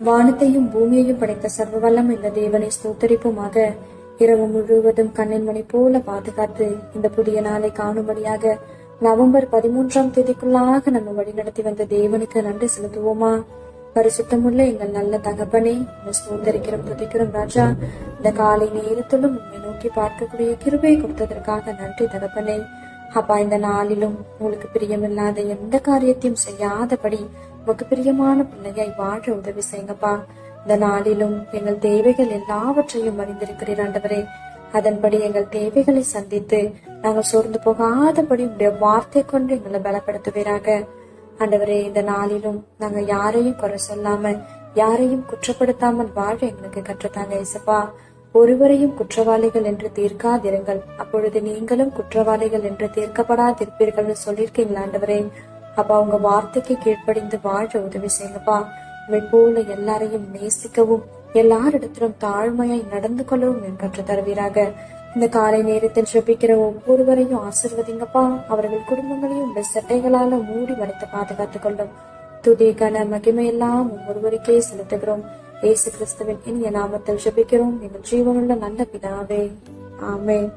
வானத்தையும் பூமியையும் படைத்த சர்வ வல்லம் இந்த தேவனை ஸ்தோத்தரிப்புமாக இரவு முழுவதும் கண்ணின் மணி போல பாதுகாத்து இந்த புதிய நாளை காணும்படியாக நவம்பர் பதிமூன்றாம் தேதிக்குள்ளாக நம்ம வழிநடத்தி வந்த தேவனுக்கு நன்றி செலுத்துவோமா? பரிசுத்தமுள்ள எங்கள் நல்ல தகப்பனே ஸ்தோத்தரிக்கிறோம் துதிக்கிறோம் ராஜா இந்த காலை நேரத்திலும் உண்மை நோக்கி பார்க்கக்கூடிய கிருபையை கொடுத்ததற்காக நன்றி தகப்பனே. அப்பா இந்த நாளிலும் உங்களுக்கு பிரியமில்லாத எந்த காரியத்தையும் செய்யாதபடி உமக்கு பிரியமான பிள்ளையாய் வாழ உதவி செய்யுங்கப்பா. இந்த நாளிலும் எங்கள் தேவைகள் எல்லாவற்றையும் அறிந்திருக்கிறீர் ஆண்டவரே. அதன்படி எங்கள் தேவைகளை சந்தித்து நாங்கள் சோர்ந்து போகாதபடி உடைய வார்த்தை கொண்டு எங்களை பலப்படுத்துவீராக. ஆண்டவரே இந்த நாளிலும் நாங்க யாரையும் குறை சொல்லாம யாரையும் குற்றப்படுத்தாமல் வாழ எங்களுக்கு கற்றுத்தாங்க இசப்பா ஒருவரையும் குற்றவாளிகள் என்று தீர்க்காதிருங்கள். அப்பொழுது நீங்களும் குற்றவாளிகள் என்று தீர்க்கப்படாதிருப்பீர்கள்னு சொல்லியிருக்கீங்களா ஆண்டவரே? அப்பா உங்க வார்த்தைக்கு கீழ்ப்படிந்து வாழ உதவி செய்யுங்கப்பா. உண்மை போல எல்லாரையும் நேசிக்கவும் எல்லாரிடத்திலும் தாழ்மையாய் நடந்து கொள்ளவும் எனக்கு தருவீராக. இந்த காலை நேரத்தில் ஜெபிக்கிற ஒவ்வொருவரையும் ஆசிர்வதிங்கப்பா. அவர்கள் குடும்பங்களையும் உடைய சட்டைகளால மூடி மறைத்து பாதுகாத்துக் கொள்ளும். துதி கன மகிமையெல்லாம் ஒவ்வொருவருக்கே செலுத்துகிறோம். இயேசு கிறிஸ்துவின் இனிய நாமத்தில் ஜெபிக்கிறோம். எங்கள் ஜீவனுள்ள நல்ல பிதாவே. ஆமென்.